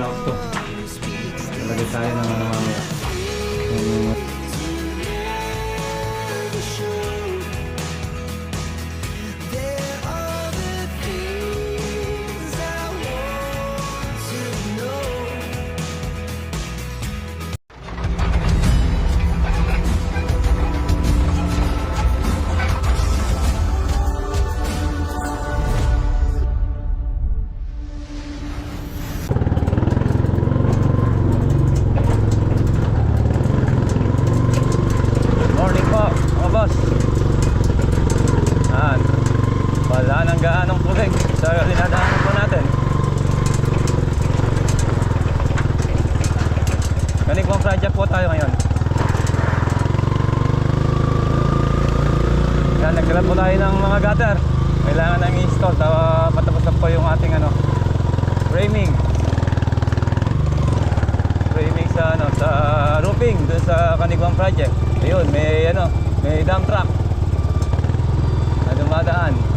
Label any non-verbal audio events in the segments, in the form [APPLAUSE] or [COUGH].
dog block to. Talagay tayo ng ano mamaya. Yung Ganitong project po tayo ngayon. Yan, nagdala po tayo ng mga gutter. Kailangan nang i-install. Tawa, patapos na po yung ating ano, framing. Framing sa ano, sa roofing dun sa Kanigwang project. Ayun, may ano, may dump truck na dumadaan.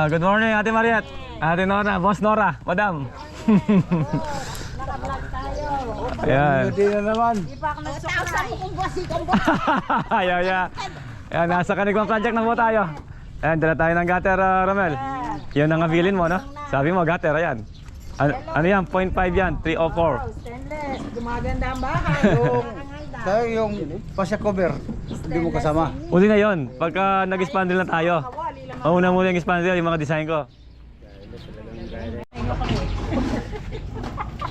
Ah, good morning, Ate Mariat. Ate Nora, Boss Nora, Madam. [LAUGHS] Ayan. Hindi na naman. [LAUGHS] Ayaw, yeah. Ayan, nasa Kanigwang project na po tayo. Ayan, dala tayo ng gutter, ah, Romel. Yun ang abilin mo, no? Sabi mo, gutter, ayan. Ano, ano yan? 0.5 yan, 304. Stainless, gumaganda ang bahay. [LAUGHS] Yung, tayo yung pasya cover, hindi mo kasama. Uli na yon pagka nag-spandrel na tayo. Mauna muna yung spandrel, yung mga design ko.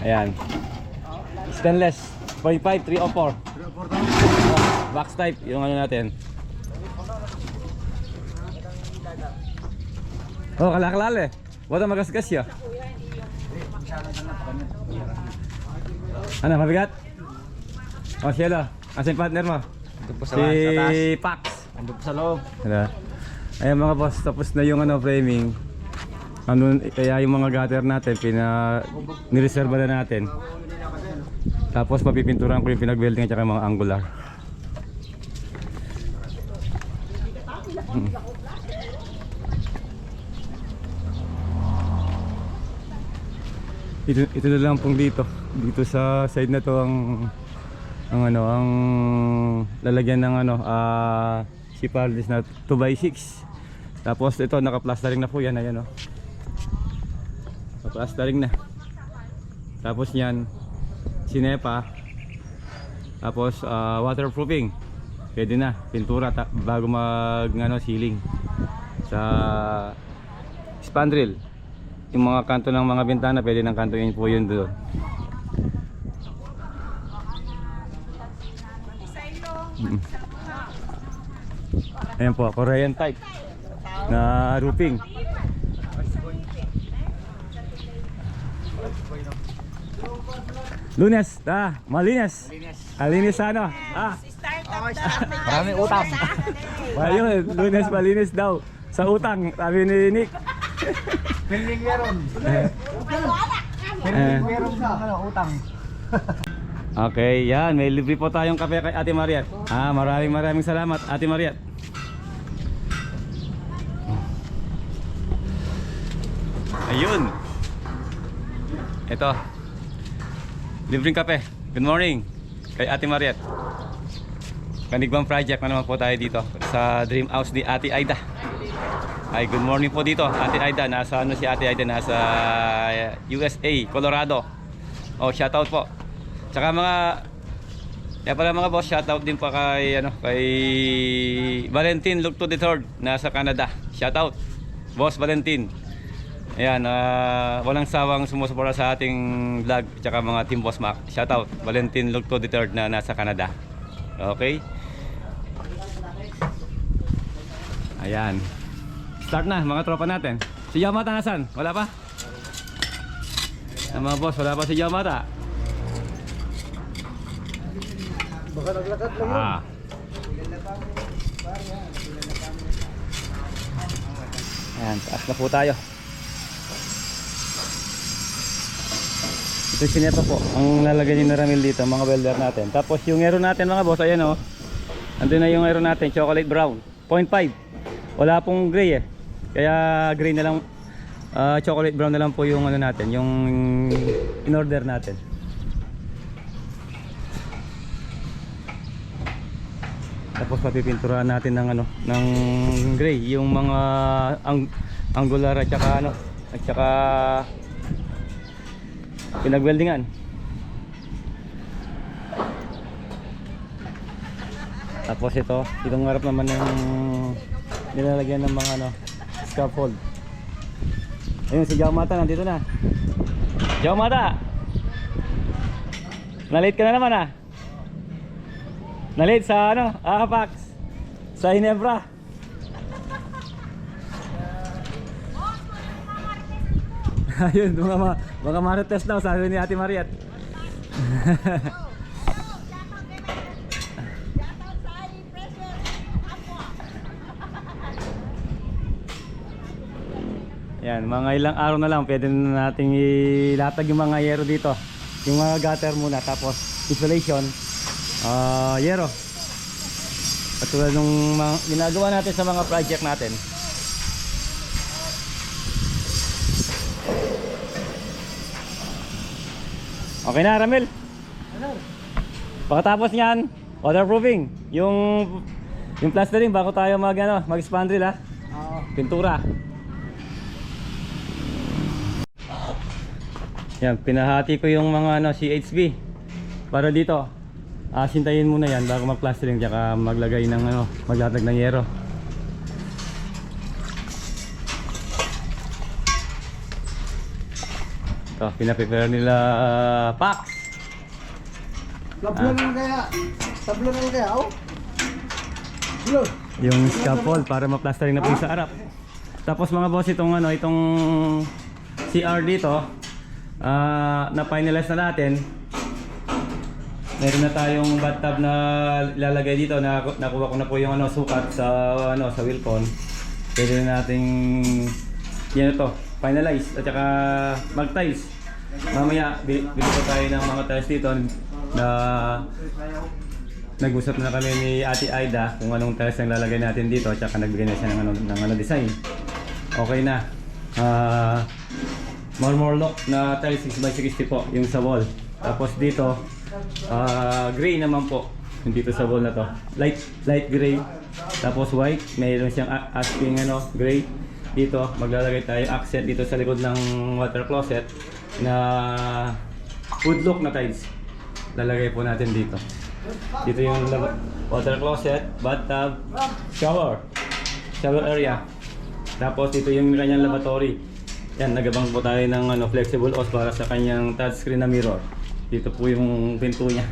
Ayan. Stainless, 0.5, 304. Box type, yung ano natin. Oh, kalakalal eh. Wala magasgas ya. Ano, mabigat? Oh, Cielo. Asan yung partner mo? Si Pax. Ando pa sa loob. Ano? Ayan mga boss, tapos na yung ano framing. Ano, kaya yung mga gutter natin, pina, nireserva na natin. Tapos mapipinturan ko yung pinag-welding at saka yung mga angular. Ito, ito na lang pong dito. Dito sa side na to ang ang ano, ang lalagyan ng ano, ah si Parlis na 2x6. Tapos ito naka-plastering na po yan, ayan oh. Paplastering na. Tapos niyan, sinepa. Tapos ah, waterproofing. Pwede na, pintura bago mag ano, ceiling. Sa spandrel. Yung mga kanto ng mga bintana, pwede ng kanto yun po yun doon. Ayan po, Korean type na roofing. Lunes, ah, malinis. Malinis ano? Ah. Marami utang. ayun, lunes malinis daw. Sa utang, sabi ni Nick. Pending meron. Pending meron sa ano, utang. Okay, yan. May libre po tayong kape kay Ate Mariat. Ah, maraming maraming salamat, Ate Mariat. Ayun. Ito. Libreng kape. Good morning kay Ate Mariat. Kanigwang project na naman po tayo dito sa Dream House ni Ate Aida. Ay, good morning po dito, Ate Aida. Nasa ano si Ate Aida? Nasa USA, Colorado. Oh, shoutout po. Tsaka mga kaya pala mga boss, shoutout din pa kay ano, kay Valentin Lugto III nasa Canada. Shoutout. Boss Valentin. Ayan, ah, walang sawang sumusuporta sa ating vlog tsaka mga Team Boss Mac. Shoutout. Valentin Lugto III na nasa Canada. Okay? Ayan. Start na mga tropa natin. Si Yamata nasan? Wala pa? Ah, mga boss, wala pa si Yamata. Baka naglakad lang. Ah. Ayan, taas na po tayo. Yung sinepa po. Ang lalagyan ni Ramil dito, mga welder natin. Tapos yung aero natin mga boss, ayan o. Oh. Andun na yung aero natin, chocolate brown. 0.5. Wala pong gray eh. Kaya gray na lang, ah, chocolate brown na lang po yung ano natin, yung in order natin. Tapos papipinturahan natin ng ano, ng gray, yung mga ang angular at saka ano, at saka pinagweldingan. Tapos ito, itong harap naman ng nilalagyan ng mga ano, scaffold. Ayun si Jawmata nandito na. Jawmata! Nalate ka na naman ah. Nalit sa ano, Apax. Sa Hinebra. [LAUGHS] Ayun, mga, ma mga marites daw, sabi ni Ate Mariat. [LAUGHS] Yan, mga ilang araw na lang, pwede na nating ilatag yung mga yero dito. Yung mga gutter muna, tapos insulation, ah yero. Katulad nung mga, ginagawa natin sa mga project natin. Okay na, Ramil? Pagkatapos niyan, waterproofing. Yung yung plastering bago tayo mag ano, mag-spandrel ha. Oo. Pintura. Yan, pinahati ko yung mga ano, CHB. Para dito, asintayin muna yan bago mag-plastering tsaka maglagay ng ano, maglatag ng yero. Ito, pinaprepare nila uh, Pax. Tablo na lang kaya. Tablo na kaya, oh. Tablo. Yung scaffold para ma-plastering na po sa harap. Tapos mga boss, itong ano, itong CR dito, ah na-finalize na natin. Meron na tayong bathtub na ilalagay dito. Na, nakuha ko na po yung ano, sukat sa ano sa Wilcon. Pwede na nating yan ito, finalize at saka mag-tiles. Mamaya bili, bili tayo ng mga tiles dito na nag-usap na kami ni Ate Aida kung anong tiles ang lalagay natin dito at saka nagbigay na siya ng ano, ng ano design. Okay na. Ah marmor lock na tiles 6x60 po yung sa wall. Tapos dito ah gray naman po yung dito sa wall na to. Light light gray. Tapos white, mayroon siyang asking ano, gray. Dito, maglalagay tayo accent dito sa likod ng water closet na wood look na tiles. Lalagay po natin dito. Dito yung water closet, bathtub, shower, shower area. Tapos dito yung kanyang lavatory. Yan, nagabang po tayo ng ano, flexible hose para sa kanyang touchscreen na mirror. Dito po yung pinto niya.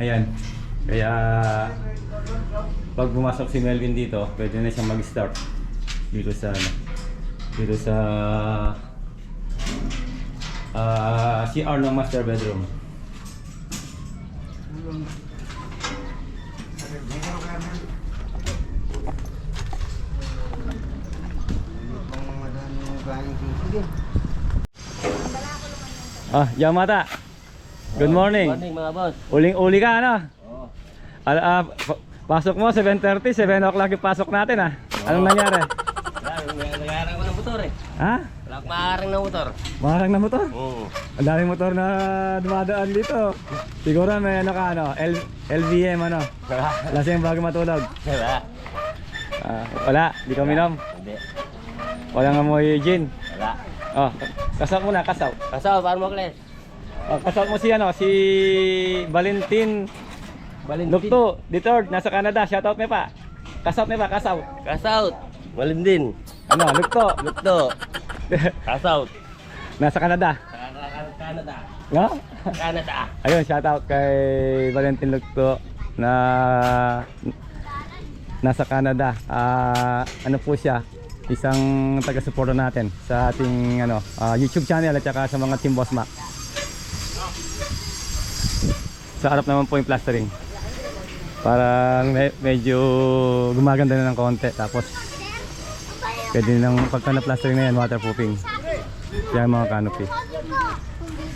Ayan. Kaya pag pumasok si Melvin dito, pwede na siyang mag-start dito sa ano, dito sa ah CR ng master bedroom. Ah, Yamata. Good morning. Morning mga boss. Uling-uli ka ano? Oo. Al- ah, pa- pasok mo 7:30, 7 o'clock yung pasok natin ah. Anong nangyari? Nag-aaral ko ng motor eh. Ha? Wala akong maaring ng motor. Maharang na motor? Oo. Ang daming motor na dumadaan dito. Siguro may ano ka ano, L LVM ano. Wala. Lasing bago matulog. Wala. Ah, wala, di ka minom. Hindi. Walang amoy gin. Wala. Oh, kasaw mo na, kasaw. Kasaw, paano mo kles? Oh, kasaw mo si ano, si Valentin Lukto, Dithord, nasa Canada. Shoutout me pa. Kasaw me pa, kasaw. Kasaw. Malindin. Ano, Lukto. Lukto. Kasaw. nasa Canada. Canada. No? Canada. Ayun, shoutout kay Valentin Lugto na nasa Canada. Ah, ano po siya? Isang taga-suporta natin sa ating ano, ah, YouTube channel at saka sa mga Team Boss Mac. Sa harap naman po yung plastering. Parang me- medyo gumaganda na ng konti. Tapos pwede nang pagka na plastering na yan, waterproofing. Yan mga canopy.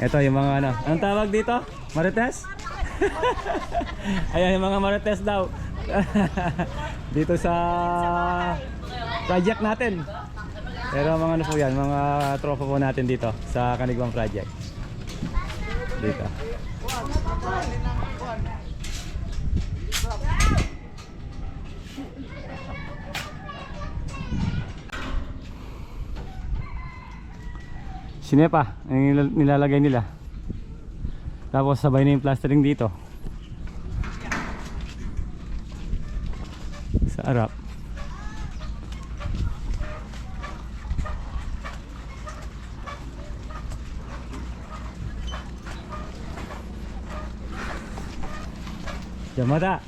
Ito yung mga ano. Anong tawag dito? Marites? [LAUGHS] Ayan yung mga marites daw. [LAUGHS] dito sa project natin. Pero mga ano po yan, mga tropa po natin dito sa Kanigwang project. Dito. Sinepa, ang nilal- nilalagay nila. Tapos sabay na yung plastering dito. Sa harap. Yamada.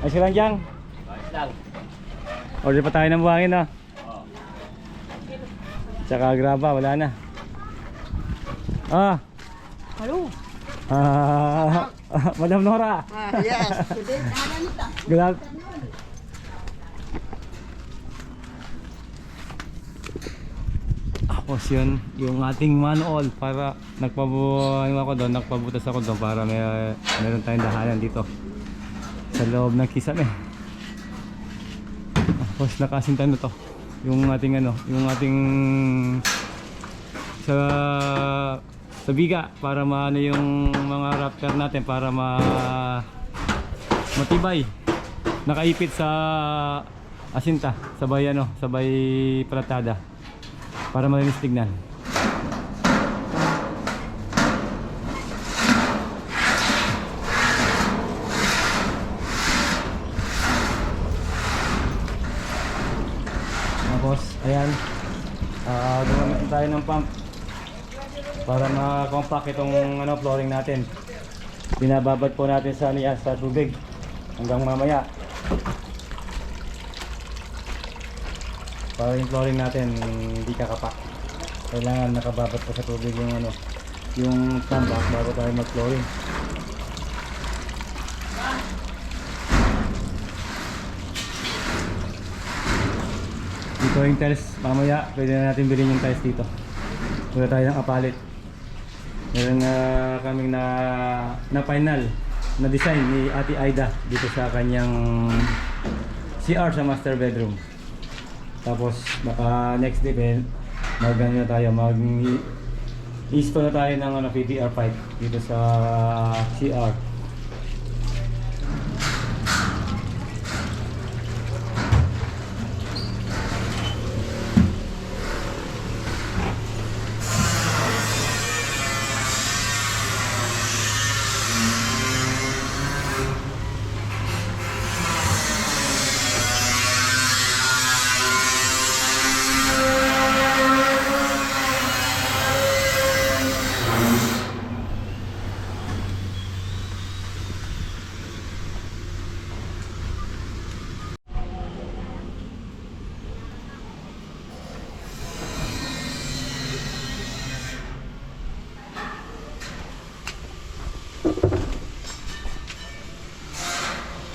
Ay si Ranjang. Ayos lang. Order pa tayo ng buhangin no? Tsaka graba, wala na. Ah. Hello. Ah, [LAUGHS] Madam Nora. Ah, yes. Good af- Tapos yun, yung ating manual para nagpabu ano ako doon, nagpabutas ako doon para may meron tayong dahanan dito sa loob ng kisame. Tapos nakasinta na to. Yung ating ano, yung ating sa sa biga para maano yung mga raptor natin para ma matibay nakaipit sa asinta sabay ano sabay pratada para malinis tignan tapos ayan ah gumamit tayo ng pump. Para ma-compact itong ano flooring natin. Binababad po natin sa niya sa tubig. Hanggang mamaya. Para yung flooring natin hindi kakapak. Kailangan nakababad pa sa tubig yung ano yung tambak bago tayo mag flooring dito yung tiles. Mamaya pwede na natin bilhin yung tiles dito wala tayo ng apalit meron na kaming na na final na design ni Ate Aida dito sa kanyang CR sa master bedroom. Tapos baka next day ben mag ano na tayo mag install na tayo ng ano, PPR pipe dito sa CR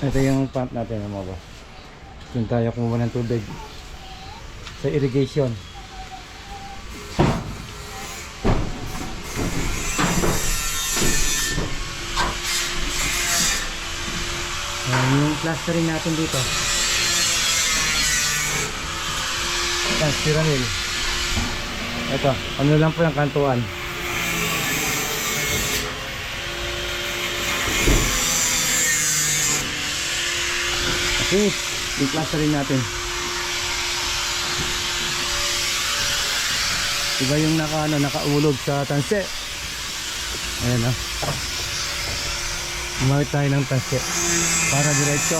Ito yung pump natin mga boss. Doon tayo kumuha ng tubig sa irrigation. Ayan yung plastering natin dito. Yan, pyramid. Ito, ano lang po yung kantuan. Okay, yung plastering natin. Iba yung naka, ano, nakaulog sa tanse. Ayan o. Umawit tayo ng tanse. Para diretso.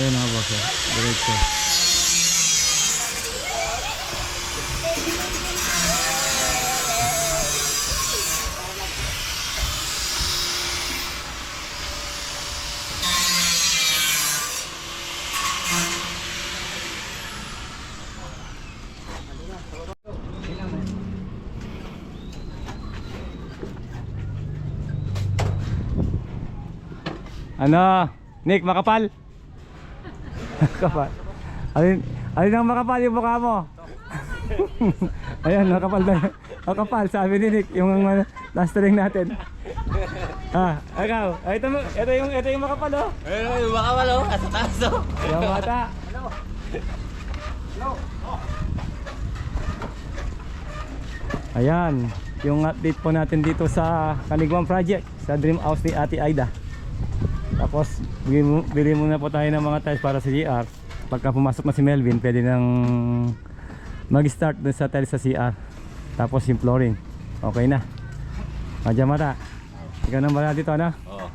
Ayan mga boss. oh. Diretso. Ano? Nick, makapal? [LAUGHS] makapal. Alin, alin ang makapal yung mukha mo? [LAUGHS] Ayan, makapal na. Makapal, sabi ni Nick, yung uh, plastering natin. [LAUGHS] ah, ikaw. Ah, ito, ito yung, ito yung makapal oh. Ayun, yung baka wala, nasa taas oh. Yung bata. Ayan, yung update po natin dito sa Kanigwang Project sa Dream House ni Ate Aida. Tapos, bili, muna po tayo ng mga tiles para sa CR. Pagka pumasok na si Melvin, pwede nang mag-start dun sa tiles sa CR. Tapos yung flooring. Okay na. Madya mata. Ikaw nang bala dito, ano? Oo.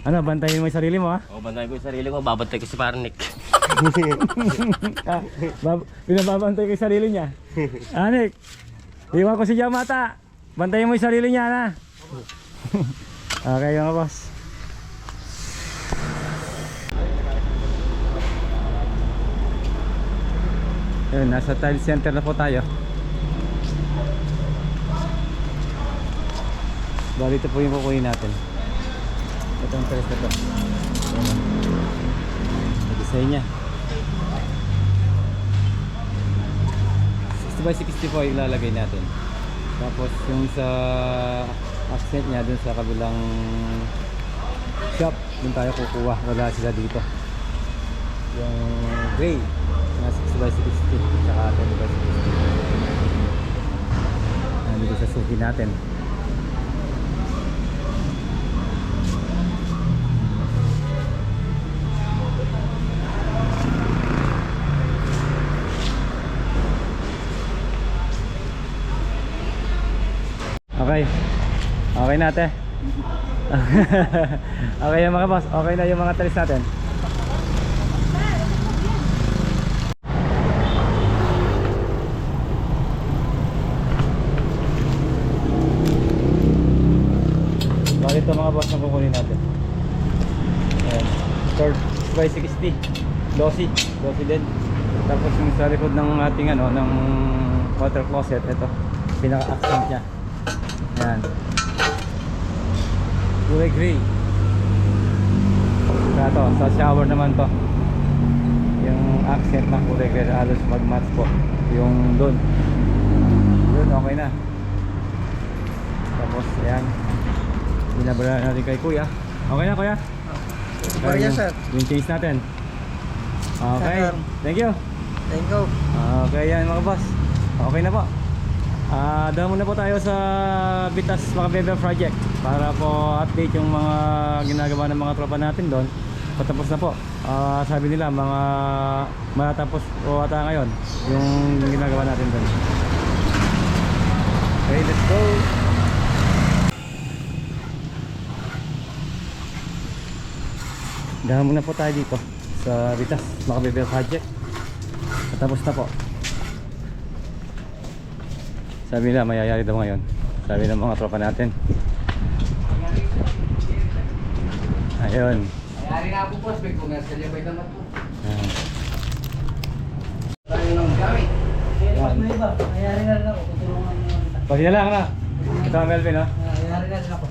Ano, bantayin mo yung sarili mo, ha? Oh, bantayan ko yung sarili ko, babantay ko si Parnik. ah, [LAUGHS] bab- pinababantay ko yung sarili niya. Anik, iwan ko si Yamata. Bantayan mo yung sarili niya na. [LAUGHS] okay mga boss. Ayun, nasa tile center na po tayo. Bali ito po yung kukunin natin. Ito ang tiles na to. Ayan. Nag-design niya. 60 by 60 po natin. Tapos yung sa accent niya dun sa kabilang shop, dun tayo kukuha. Wala sila dito. Yung gray na 60 by 60 tsaka 20 by 60. Nandito sa suki natin. Okay. Okay na ate. [LAUGHS] okay na mga boss. Okay na yung mga talis natin. Bakit ito kukunin natin? Ayan. Third by 60. Lossy. Lossy din. Tapos yung sa likod ng ating ano, ng water closet, ito. Pinaka-accent niya. Ayan. Kulay gray. Saka to, sa shower naman to. Yung accent na kulay gray, halos mag-match po. Yung doon. Doon, okay na. Tapos, ayan. Binabara natin kay kuya. Okay na kuya? Maria, Yung- sir. Yung change natin. Okay. Sir. Thank you. Thank you. Okay yan mga boss. Okay na po. Ah, doon muna po tayo sa Bitas mga Bebe Project para po update yung mga ginagawa ng mga tropa natin doon. Patapos na po. Ah, sabi nila mga matatapos po ata ngayon yung ginagawa natin doon. Okay, let's go. Dahan muna po tayo dito sa Bitas mga Bebe Project. Tapos na po. Sabi nila mayayari daw ngayon. Sabi ng mga tropa natin. Ayun. Mayari na po, spek ko nga sa libay naman po. Tayo ng gamit. Yan. May iba, mayari na rin ako. Tutulungan mo naman. Pag na lang na. Ito ang Melvin no? Mayari na rin ako.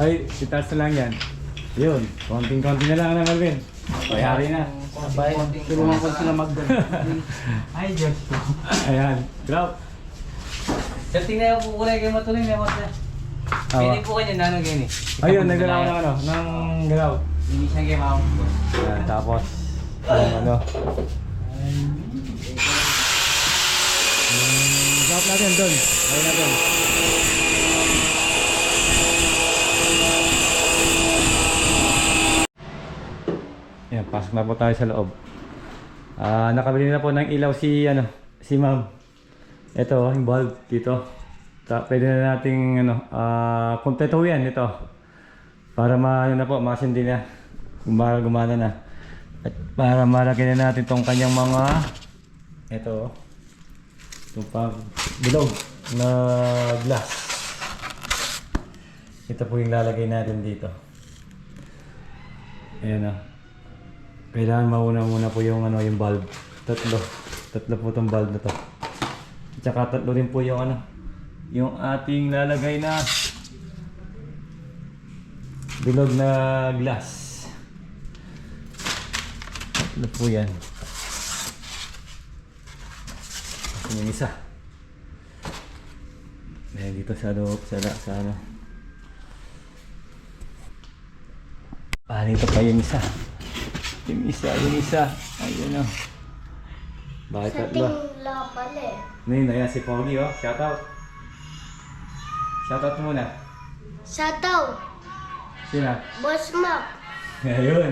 Ay, si Tars na lang yan. Yun, konting-konti na lang na Melvin. Bayari na. Sabay, tulungan ko sila magdala. [LAUGHS] Ay, Diyos ko. Ayan, drop. Sir, tingnan ko kulay kayo matuloy na sir. Pili po kayo na ano gini. Ayun, naggalaw ng ano, ng galaw. Hindi siya game ako. Ayan, tapos, yung ano. Yung drop natin doon. Ayun natin. Pasok na po tayo sa loob. Ah, nakabili na po ng ilaw si ano, si Ma'am. Ito, yung bulb dito. Ta pwede na nating ano, ah, kompleto yan ito. Para ma ano na po, masindi na. Para gumana na. At para malagyan na natin tong kanyang mga ito. Itong pang bilog na glass. Ito po yung lalagay natin dito. Ayan na. Kailangan mauna muna po yung ano, yung bulb. Tatlo. Tatlo po tong bulb na to. At saka tatlo din po yung ano, yung ating lalagay na bilog na glass. Tatlo po yan. Ayan yung isa. Ayan dito sa loob, sa, sa ano. Ah, dito pa yung isa. Yung isa, yung isa. Ayun o. Bakit tatlo? lang pala eh. Ngayon, ayan si Pogi oh. Shoutout. Shoutout muna. Shoutout, Sino? Boss Mac. Ayun.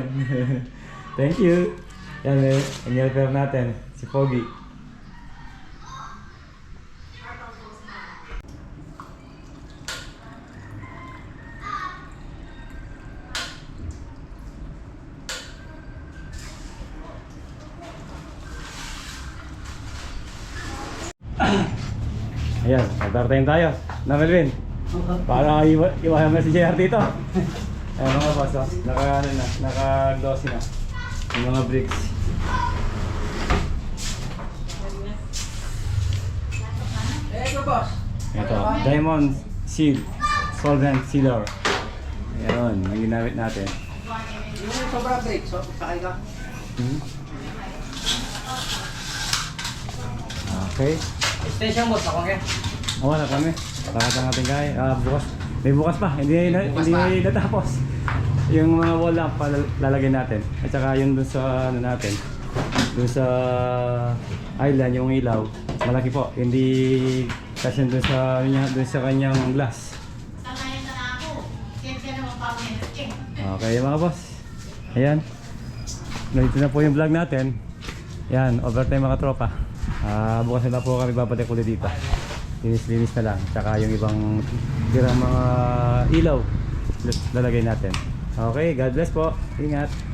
[LAUGHS] Thank you. Yan eh. Ang helper natin. Si Pogi. Ayan, mag-time tayo. Na Melvin. Para iwa iwanan mo si JR dito. Ayan mga boss, oh. naka ano na, naka glossy na. Yung mga bricks. Eh, ito boss. Ito, Diamond Seal Solvent Sealer. Ayan, ang ginamit natin. Yung sobra break, so sakay ka. Hmm. Okay. Extension boss, ako nga. Awa na kami. Bakit ang ating kaya? Ah, bukas. May bukas pa. Hindi na, Bukas hindi pa. natapos. Yung mga wall lamp pa lalagay natin. At saka yung dun sa ano natin. Dun sa island yung ilaw. Malaki po. Hindi kasi dun sa ano niya, dun sa kanyang glass. Okay mga boss. Ayan. Ganito na po yung vlog natin. Yan, overtime mga tropa. Ah, bukas na po kami babalik ulit dito. Linis-linis na lang. Tsaka yung ibang tirang mga ilaw lalagay natin. Okay, God bless po. Ingat.